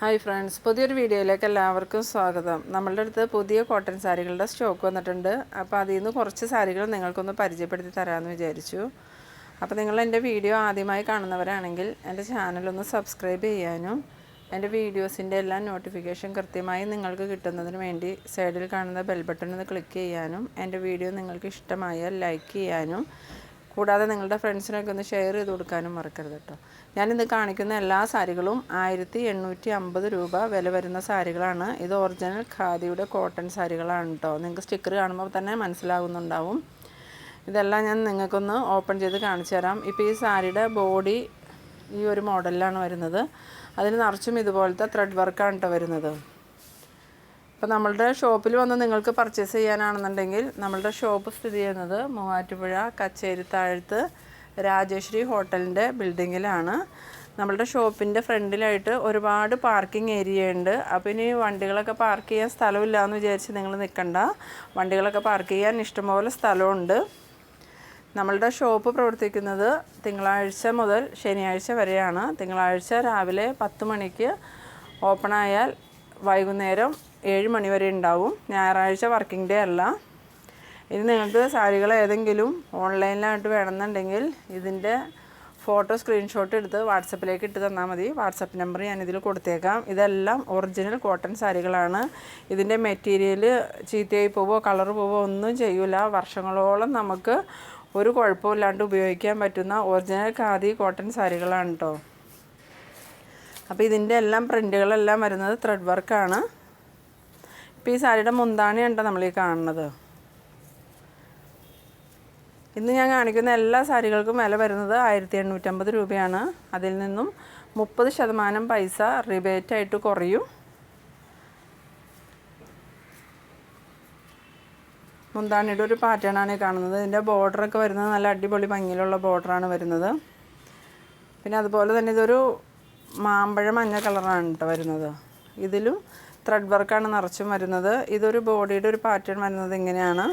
Hi friends പുതിയൊരു വീഡിയോയിലേക്ക് എല്ലാവർക്കും സ്വാഗതം. നമ്മളുടെ അടുത്ത് പുതിയ കോട്ടൺ സാരികളുടെ സ്റ്റോക്ക് വന്നിട്ടുണ്ട്. അപ്പോൾ അതിൽ നിന്ന് കുറച്ച് സാരികൾ നിങ്ങൾക്കൊന്ന് പരിചയപ്പെടുത്തി തരാമെന്ന് വിചാരിച്ചു. അപ്പോൾ നിങ്ങൾ എന്റെ വീഡിയോ ആദ്യമായി കാണുന്നവരാണെങ്കിൽ എന്റെ ചാനലൊന്ന് സബ്സ്ക്രൈബ് ചെയ്യാനും എന്റെ വീഡിയോസിന്റെ എല്ലാം നോട്ടിഫിക്കേഷൻ കൃത്യമായി നിങ്ങൾക്ക് കിട്ടുന്നതിന് വേണ്ടി സൈഡിൽ കാണുന്ന ബെൽ ബട്ടൺ ഒന്ന് ക്ലിക്ക് ചെയ്യാനും എന്റെ വീഡിയോ നിങ്ങൾക്ക് ഇഷ്ടമായാൽ ലൈക്ക് ചെയ്യാനും കൂടാതെ നിങ്ങളുടെ ഫ്രണ്ട്സിനൊക്കെ ഒന്ന് ഷെയർ ചെയ്ത് കൊടുക്കാനും മറക്കരുത് കേട്ടോ. ഞാനിന്ന് കാണിക്കുന്ന എല്ലാ സാരികളും ആയിരത്തി എണ്ണൂറ്റി അമ്പത് രൂപ വില വരുന്ന സാരികളാണ്. ഇത് ഒറിജിനൽ ഖാദിയുടെ കോട്ടൺ സാരികളാണ് കേട്ടോ നിങ്ങൾക്ക് സ്റ്റിക്കർ കാണുമ്പോൾ തന്നെ മനസ്സിലാകുന്നുണ്ടാവും. ഇതെല്ലാം ഞാൻ നിങ്ങൾക്കൊന്ന് ഓപ്പൺ ചെയ്ത് കാണിച്ചു തരാം. ഇപ്പോൾ ഈ സാരിയുടെ ബോഡി ഈ ഒരു മോഡലിലാണ് വരുന്നത്. അതിന് നിറച്ചും ഇതുപോലത്തെ ത്രെഡ് വർക്കാണ് കേട്ടോ വരുന്നത്. അപ്പോൾ നമ്മളുടെ ഷോപ്പിൽ വന്ന് നിങ്ങൾക്ക് പർച്ചേസ് ചെയ്യാനാണെന്നുണ്ടെങ്കിൽ നമ്മളുടെ ഷോപ്പ് സ്ഥിതി ചെയ്യുന്നത് മൂവാറ്റുപുഴ കച്ചേരി താഴത്ത് രാജശ്രീ ഹോട്ടലിന്റെ ബിൽഡിങ്ങിലാണ് നമ്മളുടെ ഷോപ്പിന്റെ ഫ്രണ്ടിലായിട്ട് ഒരുപാട് പാർക്കിംഗ് ഏരിയ ഉണ്ട്. അപ്പോൾ ഇനി വണ്ടികളൊക്കെ പാർക്ക് ചെയ്യാൻ സ്ഥലമില്ല എന്ന് വിചാരിച്ച് നിങ്ങൾ നിൽക്കണ്ട വണ്ടികളൊക്കെ പാർക്ക് ചെയ്യാൻ ഇഷ്ടംപോലെ സ്ഥലമുണ്ട്. നമ്മളുടെ ഷോപ്പ് പ്രവർത്തിക്കുന്നത് തിങ്കളാഴ്ച മുതൽ ശനിയാഴ്ച വരെയാണ്. തിങ്കളാഴ്ച രാവിലെ പത്ത് മണിക്ക് ഓപ്പൺ ആയാൽ വൈകുന്നേരം ഏഴ് മണി വരെ ഉണ്ടാവും. ഞായറാഴ്ച വർക്കിംഗ് ഡേ അല്ല. ഇനി നിങ്ങൾക്ക് സാരികൾ ഏതെങ്കിലും ഓൺലൈനിലായിട്ട് വേണമെന്നുണ്ടെങ്കിൽ ഇതിന്റെ ഫോട്ടോ സ്ക്രീൻഷോട്ട് എടുത്ത് വാട്സപ്പിലേക്ക് ഇട്ട് തന്നാൽ മതി. വാട്സപ്പ് നമ്പർ ഞാനിതിൽ കൊടുത്തേക്കാം. ഇതെല്ലാം ഒറിജിനൽ കോട്ടൺ സാരികളാണ്. ഇതിന്റെ മെറ്റീരിയൽ ചീത്തയായി പോവോ കളർ പോവോ ഒന്നും ചെയ്യൂല. വർഷങ്ങളോളം നമുക്ക് ഒരു കുഴപ്പമില്ലാണ്ട് ഉപയോഗിക്കാൻ പറ്റുന്ന ഒറിജിനൽ ഖാദി കോട്ടൺ സാരികളാണ് കേട്ടോ അപ്പോൾ ഇതിന്റെ എല്ലാം പ്രിന്റുകളെല്ലാം വരുന്നത് ത്രെഡ് വർക്കാണ് ഇപ്പോൾ ഈ സാരിയുടെ മുന്താണി ഉണ്ടോ നമ്മൾ ഈ കാണുന്നത്. ഇന്ന് ഞാൻ കാണിക്കുന്ന എല്ലാ സാരികൾക്കും വില വരുന്നത് ആയിരത്തി എണ്ണൂറ്റമ്പത് രൂപയാണ്. അതിൽ നിന്നും മുപ്പത് ശതമാനം പൈസ റിബേറ്റ് ആയിട്ട് കുറയും. മുന്താണിയുടെ ഒരു ഈ കാണുന്നത്. ഇതിന്റെ ബോർഡറൊക്കെ വരുന്നത് നല്ല അടിപൊളി ഭംഗിയിലുള്ള ബോർഡറാണ് വരുന്നത്. പിന്നെ അതുപോലെ തന്നെ ഇതൊരു മാമ്പഴ മഞ്ഞ കളറാണ് കേട്ടോ വരുന്നത്. ഇതിലും ത്രെഡ് വർക്കാണ് നിറച്ചും വരുന്നത്. ഇതൊരു ബോഡിയുടെ ഒരു പാറ്റേൺ വരുന്നത് ഇങ്ങനെയാണ്.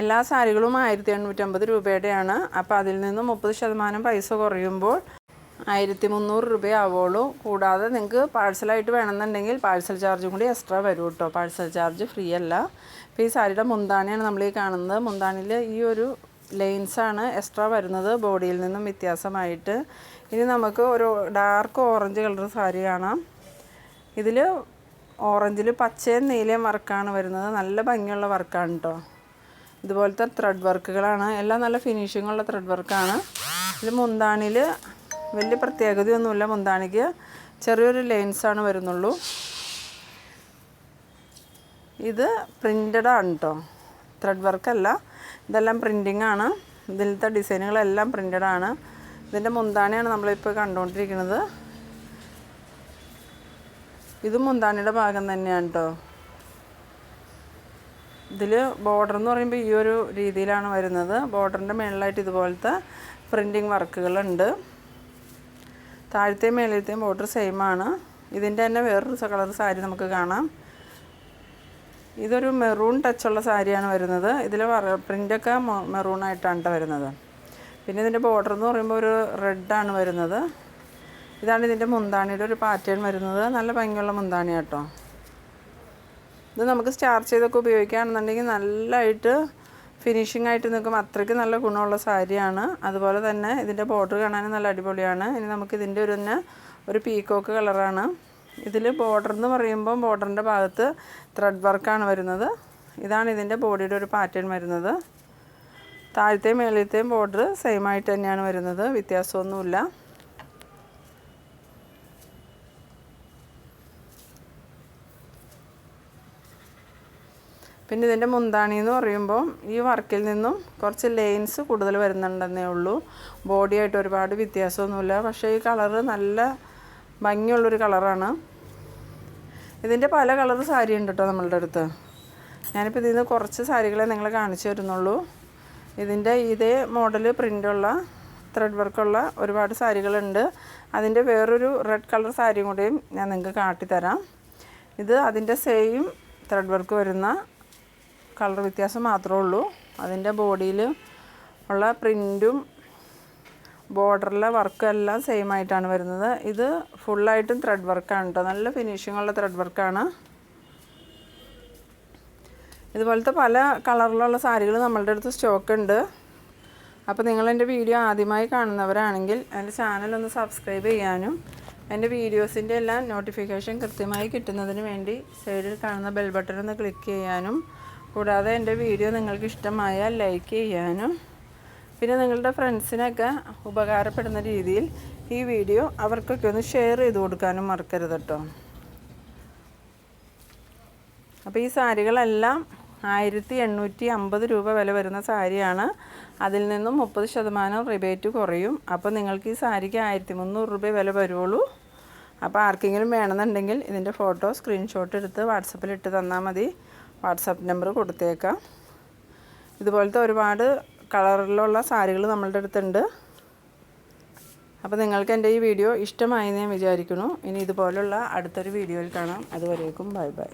എല്ലാ സാരികളും ആയിരത്തി എണ്ണൂറ്റമ്പത് രൂപയുടെയാണ്. അപ്പോൾ അതിൽ നിന്ന് മുപ്പത് ശതമാനം പൈസ കുറയുമ്പോൾ ആയിരത്തി മുന്നൂറ് രൂപയാവുള്ളൂ. കൂടാതെ നിങ്ങൾക്ക് പാഴ്സലായിട്ട് വേണമെന്നുണ്ടെങ്കിൽ പാഴ്സൽ ചാർജും കൂടി എക്സ്ട്രാ വരും കേട്ടോ. പാഴ്സൽ ചാർജ് ഫ്രീ അല്ല. ഇപ്പോൾ ഈ സാരിയുടെ മുന്താണിയാണ് നമ്മൾ ഈ കാണുന്നത്. മുന്താണിയിൽ ഈ ഒരു ലൈൻസാണ് എക്സ്ട്രാ വരുന്നത് ബോഡിയിൽ നിന്നും വ്യത്യാസമായിട്ട്. ഇനി നമുക്ക് ഒരു ഡാർക്ക് ഓറഞ്ച് കളർ സാരി കാണാം. ഇതിൽ ഓറഞ്ചിൽ പച്ചയും നീലയും വർക്കാണ് വരുന്നത്. നല്ല ഭംഗിയുള്ള വർക്കാണ് കേട്ടോ ഇതുപോലത്തെ ത്രെഡ് വർക്കുകളാണ്. എല്ലാം നല്ല ഫിനിഷിങ്ങുള്ള ത്രെഡ് വർക്കാണ്. ഇത് മുന്താണിയിൽ വലിയ പ്രത്യേകതയൊന്നുമില്ല മുന്താണിക്ക്. ചെറിയൊരു ലൈൻസാണ് വരുന്നുള്ളൂ. ഇത് പ്രിന്റഡാണ് കേട്ടോ ത്രെഡ് വർക്കല്ല ഇതെല്ലാം പ്രിന്റിങ് ആണ്. ഇതിലത്തെ ഡിസൈനുകളെല്ലാം പ്രിന്റഡ് ആണ്. ഇതിന്റെ മുന്താണിയാണ് നമ്മളിപ്പോൾ കണ്ടുകൊണ്ടിരിക്കുന്നത്. ഇത് മുന്താണിയുടെ ഭാഗം തന്നെയാണ് കേട്ടോ ഇതിൽ ബോർഡർ എന്ന് പറയുമ്പോൾ ഈ ഒരു രീതിയിലാണ് വരുന്നത്. ബോർഡറിന്റെ മേളിലായിട്ട് ഇതുപോലത്തെ പ്രിന്റിങ് വർക്കുകളുണ്ട് താഴത്തെയും മേളിലത്തെയും ബോർഡർ സെയിമാണ് ഇതിന്റെ തന്നെ വേറൊരു കളർ സാരി നമുക്ക് കാണാം. ഇതൊരു മെറൂൺ ടച്ചുള്ള സാരിയാണ് വരുന്നത്. ഇതിൽ പ്രിന്റൊക്കെ കേട്ടോ വരുന്നത്. പിന്നെ ഇതിന്റെ ബോർഡർ എന്ന് പറയുമ്പോൾ ഒരു റെഡാണ് വരുന്നത്. ഇതാണ് ഇതിന്റെ മുന്താണിയുടെ ഒരു പാറ്റേൺ വരുന്നത്. നല്ല ഭംഗിയുള്ള മുന്താണി കേട്ടോ ഇത് നമുക്ക് സ്റ്റാർച്ച് ചെയ്തൊക്കെ ഉപയോഗിക്കുകയാണെന്നുണ്ടെങ്കിൽ നല്ലതായിട്ട് ഫിനിഷിംഗ് ആയിട്ട് നിൽക്കും. അത്രയ്ക്ക് നല്ല ഗുണമുള്ള സാരിയാണ്. അതുപോലെ തന്നെ ഇതിന്റെ ബോർഡർ കാണാനും നല്ല അടിപൊളിയാണ്. ഇനി നമുക്ക് ഇതിന്റെ ഒരു തന്നെ ഒരു പീക്കോക്ക് കളറാണ്. ഇതിൽ ബോർഡർ എന്ന് പറയുമ്പോൾ ബോർഡറിന്റെ ഭാഗത്ത് ത്രെഡ് വർക്കാണ് വരുന്നത്. ഇതാണ് ഇതിന്റെ ബോഡിയുടെ ഒരു പാറ്റേൺ വരുന്നത്. താഴത്തെയും മേളിലത്തെയും ബോർഡർ സെയിം ആയിട്ട് തന്നെയാണ് വരുന്നത്. വ്യത്യാസമൊന്നുമില്ല. പിന്നെ ഇതിന്റെ മുന്താണി എന്ന് പറയുമ്പോൾ ഈ വർക്കിൽ നിന്നും കുറച്ച് ലൈൻസ് കൂടുതൽ വരുന്നുണ്ടെന്നേ ഉള്ളൂ. ബോഡിയായിട്ട് ഒരുപാട് വ്യത്യാസമൊന്നുമില്ല. പക്ഷേ ഈ കളറ് നല്ല ഭംഗിയുള്ളൊരു കളറാണ് ഇതിന്റെ പല കളർ സാരി ഉണ്ട് കേട്ടോ നമ്മളുടെ അടുത്ത്. ഞാനിപ്പോൾ ഇതിൽ നിന്ന് കുറച്ച് സാരികളെ നിങ്ങളെ കാണിച്ചു തരുന്നുള്ളൂ. ഇതിന്റെ ഇതേ മോഡൽ പ്രിന്റുള്ള ത്രെഡ് വർക്കുള്ള ഒരുപാട് സാരികളുണ്ട്. അതിന്റെ വേറൊരു റെഡ് കളർ സാരിയും കൂടിയും ഞാൻ നിങ്ങൾക്ക് കാട്ടിത്തരാം ഇത് അതിന്റെ സെയിം ത്രെഡ് വർക്ക് വരുന്ന കളർ വ്യത്യാസം മാത്രമേ ഉള്ളൂ. അതിന്റെ ബോഡിയിൽ ഉള്ള പ്രിന്റും ബോർഡറിലെ വർക്ക് എല്ലാം സെയിം ആയിട്ടാണ് വരുന്നത്. ഇത് ഫുള്ളായിട്ടും ത്രെഡ് വർക്കാണ് കേട്ടോ നല്ല ഫിനിഷിങ്ങുള്ള ത്രെഡ് വർക്കാണ് ഇതുപോലത്തെ പല കളറിലുള്ള സാരികൾ നമ്മളുടെ അടുത്ത് സ്റ്റോക്ക് ഉണ്ട്. അപ്പോൾ നിങ്ങൾ എന്റെ വീഡിയോ ആദ്യമായി കാണുന്നവരാണെങ്കിൽ എന്റെ ചാനൽ ഒന്ന് സബ്സ്ക്രൈബ് ചെയ്യാനും എന്റെ വീഡിയോസിന്റെ എല്ലാം നോട്ടിഫിക്കേഷൻ കൃത്യമായി കിട്ടുന്നതിന് വേണ്ടി സൈഡിൽ കാണുന്ന ബെൽ ബട്ടൺ ഒന്ന് ക്ലിക്ക് ചെയ്യാനും കൂടാതെ എന്റെ വീഡിയോ നിങ്ങൾക്ക് ഇഷ്ടമായാൽ ലൈക്ക് ചെയ്യാനും പിന്നെ നിങ്ങളുടെ ഫ്രണ്ട്സിനൊക്കെ ഉപകാരപ്പെടുന്ന രീതിയിൽ ഈ വീഡിയോ അവർക്കൊക്കെ ഒന്ന് ഷെയർ ചെയ്ത് കൊടുക്കാനും മറക്കരുത് കേട്ടോ അപ്പോൾ ഈ സാരികളെല്ലാം ആയിരത്തി എണ്ണൂറ്റി അമ്പത് രൂപ വില വരുന്ന സാരിയാണ്. അതിൽ നിന്നും മുപ്പത് ശതമാനം റിബേറ്റ് കുറയും. അപ്പോൾ നിങ്ങൾക്ക് ഈ സാരിക്ക് ആയിരത്തി മുന്നൂറ് രൂപ വില വരുള്ളൂ അപ്പോൾ ആർക്കെങ്കിലും വേണമെന്നുണ്ടെങ്കിൽ ഇതിന്റെ ഫോട്ടോ സ്ക്രീൻഷോട്ട് എടുത്ത് വാട്സപ്പിൽ ഇട്ട് തന്നാൽ മതി. വാട്സപ്പ് നമ്പർ കൊടുത്തേക്കാം. ഇതുപോലത്തെ ഒരുപാട് കളറിലുള്ള സാരികൾ നമ്മളുടെ അടുത്തുണ്ട്. അപ്പോൾ നിങ്ങൾക്ക് എന്റെ ഈ വീഡിയോ ഇഷ്ടമായി ഞാൻ വിചാരിക്കുന്നു. ഇനി ഇതുപോലുള്ള അടുത്തൊരു വീഡിയോയിൽ കാണാം. അതുവരേക്കും ബൈ ബൈ.